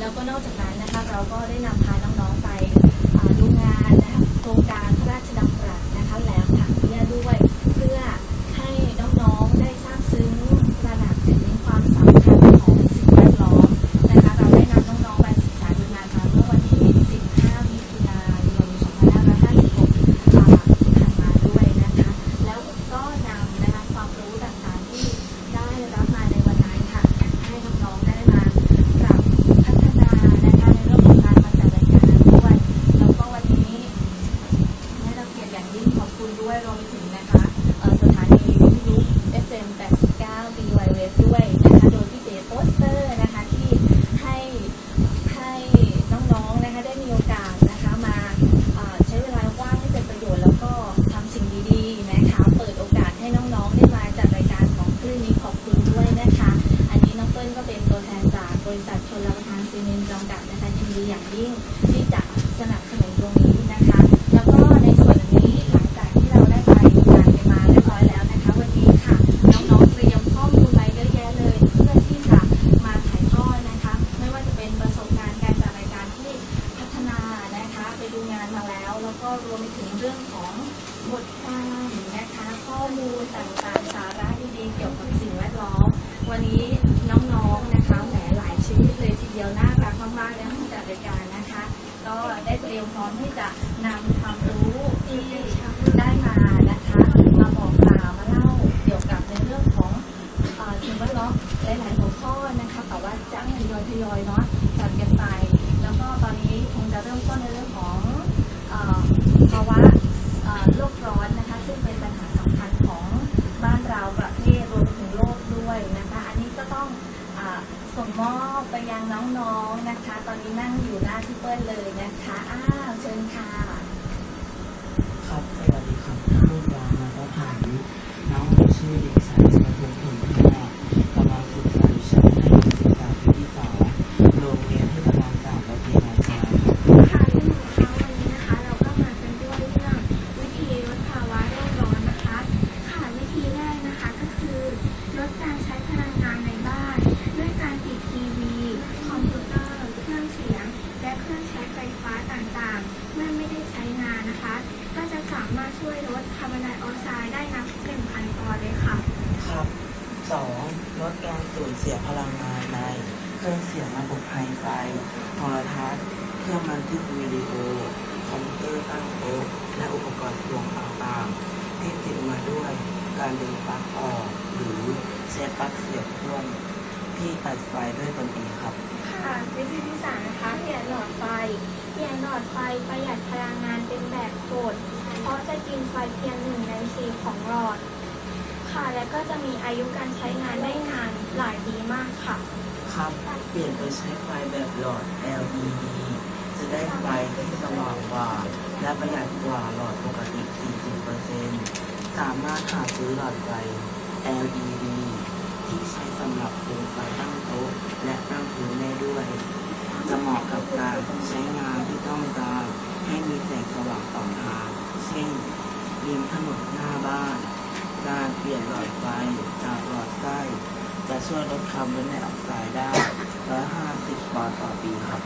แล้วก็นอกจากนั้นนะคะเราก็ได้นำพาน้องๆไปดูงานนะคะโครงการพระราชดำรัสนะคะแหลมถังเบี้ยด้วย เพื่อให้น้องๆได้ทราบซึ้งตระหนักถึงความสำคัญของสิ่งแวดล้อมนะคะเราได้นำน้องๆไปศึกษาดูงานมาเมื่อวันที่ 15 มิถุนายน 2556อ่าที่ผ่านมาด้วยนะคะ แล้วก็นำนะคะความรู้ต่างๆที่ได้รับมาในวันนั้นค่ะ ให้น้องๆได้มาปรับพัฒนานะคะในเรื่องของการมาจัดรายการด้วย แล้วก็วันนี้ได้รับเกียรติอย่างยิ่งขอบคุณด้วยรวมไปถึงนะคะเอ่อสถานีวิทยุ FM 89 BY Wave ด้วยนะคะโดยพี่เจโปสเตอร์นะคะที่ให้ให้ น้องๆนะคะได้มีโอกาสนะคะมาใช้เวลาว่างให้เป็นประโยชน์แล้วก็ทำสิ่งดีๆนะคะเปิดโอกาสให้น้องๆได้มาจัดรายการของคลื่นนี้ขอบคุณด้วยนะคะ อันนี้น้องเปิ้ลก็เป็นตัวแทนจากบริษัทชนรับประทานซีเมนต์จำกัดนะคะยินดีอย่างยิ่งที่จะสนับสนุนตรงนี้นะคะ มาแล้ว แล้วก็รวมไปถึงเรื่องของบทความนะคะ ข้อมูลต่างๆ สาระดีๆเกี่ยวกับสิ่งแวดล้อม วันนี้น้องๆนะคะแหมหลายชีวิตเลยทีเดียวน่ารักมากๆในห้องจัดรายการนะคะ ก็ได้เตรียมพร้อมที่จะนำความรู้ที่ได้มานะคะมาบอกกล่าวมาเล่าเกี่ยวกับในเรื่องของสิ่งแวดล้อมหลายๆหัวข้อนะคะแต่ว่าจะทยอยทยอยๆเนาะจัดกันไป แล้วก็ตอนนี้คงจะเริ่มต้นในเรื่องของาวะโลกร้อนนะคะ ซึ่งเป็นปัญหาสำคัญของบ้านเราประเทศรวมถึงโลกด้วยนะคะ อันนี้ก็ต้องอส่งมอบไปยังน้องๆนะคะ ตอนนี้นั่งอยู่หน้าที่เปิ้ลเลยนะคะอ้าวเชิญค่ะ ครับสวัสดีครับลูกยามาก็ถา เสียพลังงานในเครื่องเสียงระบบไฮไฟโทรทัศน์เครื่องบันทึกวิดีโอคอมพิวเตอร์ตั้งโต๊ะและอุปกรณ์พวงต่างๆที่ติดมาด้วยการดึงปลั๊กออกหรือใช้ปลั๊กเสียบพ่วงที่ตัดไฟด้วยตนเองครับ ค่ะวิธีที่สามนะคะเปลี่ยนหลอดไฟเปลี่ยนหลอดไฟประหยัดพลังงานเป็นแบบโกดเพราะจะกินไฟเพียงหนึ่งในสี่ของหลอด ค่ะ และก็จะมีอายุการใช้งานได้นานหลายปีมากค่ะ ครับ เปลี่ยนไปใช้ไฟแบบหลอด LED จะได้ไฟที่สว่างกว่า และประหยัดกว่าหลอดปกติ 40%สามารถหาซื้อหลอดไฟ LED ที่ใช้สำหรับปูไฟตั้งโต๊ะและตั้งพื้นได้ด้วย จะเหมาะกับการใช้งานที่ต้องการให้มีแสงสว่างสองทาง เช่นริมถนนหน้าบ้าน เปลี่ยนหลอดไฟจากหลอดไส้ จะช่วยลดคาร์บอนไดออกไซด์ได้150ปอนด์ต่อปีครับ